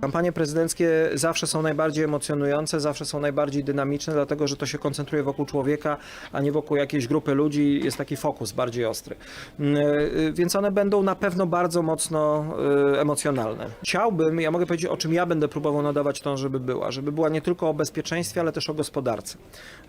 Kampanie prezydenckie zawsze są najbardziej emocjonujące, zawsze są najbardziej dynamiczne, dlatego że to się koncentruje wokół człowieka, a nie wokół jakiejś grupy ludzi. Jest taki fokus bardziej ostry. Mm, y, Więc one będą na pewno bardzo mocno y, emocjonalne. Chciałbym, ja mogę powiedzieć, o czym ja będę próbował nadawać tą, żeby była. Żeby była nie tylko o bezpieczeństwie, ale też o gospodarce.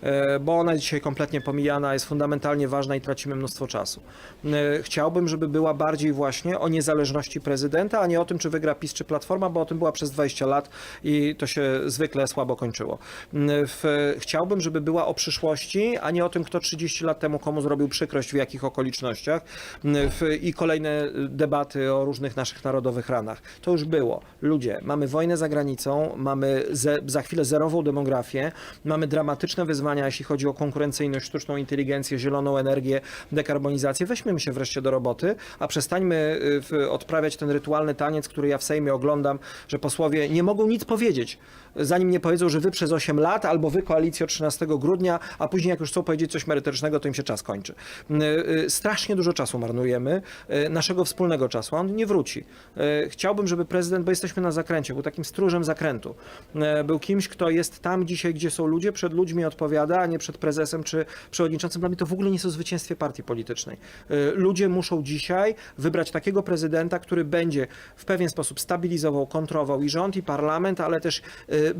Y, Bo ona dzisiaj kompletnie pomijana, jest fundamentalnie ważna i tracimy mnóstwo czasu. Y, Chciałbym, żeby była bardziej właśnie o niezależności prezydenta, a nie o tym, czy wygra PiS czy Platforma, bo o tym była przez 20 lat i to się zwykle słabo kończyło. Mm, W, chciałbym, żeby była o przyszłości, a nie o tym, kto 30 lat temu komu zrobił przykrość, w jakich okolicznościach Mm, w, i kolejne debaty o różnych naszych narodowych ranach. To już było. Ludzie, mamy wojnę za granicą, mamy ze, za chwilę zerową demografię, mamy dramatyczne wyzwania, jeśli chodzi o konkurencyjność, sztuczną inteligencję, zieloną energię, dekarbonizację. Weźmy się wreszcie do roboty, a przestańmy y, w, odprawiać ten rytualny taniec, który ja w Sejmie oglądam, że posłowie nie mogą nic powiedzieć, zanim nie powiedzą, że wy przez 8 lat, albo wy koalicjo 13 grudnia, a później jak już chcą powiedzieć coś merytorycznego, to im się czas kończy. Y, y, Strasznie dużo czasu marnujemy, y, naszego wspólnego czasu, on nie wróci. Chciałbym, żeby prezydent, bo jesteśmy na zakręcie, był takim stróżem zakrętu. Był kimś, kto jest tam dzisiaj, gdzie są ludzie, przed ludźmi odpowiada, a nie przed prezesem czy przewodniczącym. Dla mnie to w ogóle nie jest zwycięstwie partii politycznej. Ludzie muszą dzisiaj wybrać takiego prezydenta, który będzie w pewien sposób stabilizował, kontrował i rząd, i parlament, ale też y,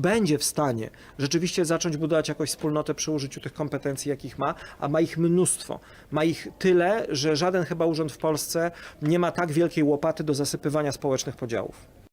będzie w stanie rzeczywiście zacząć budować jakąś wspólnotę przy użyciu tych kompetencji, jakich ma, a ma ich mnóstwo. Ma ich tyle, że żaden chyba urząd w Polsce nie ma tak wielkiej łopaty do zasypywania społecznych podziałów.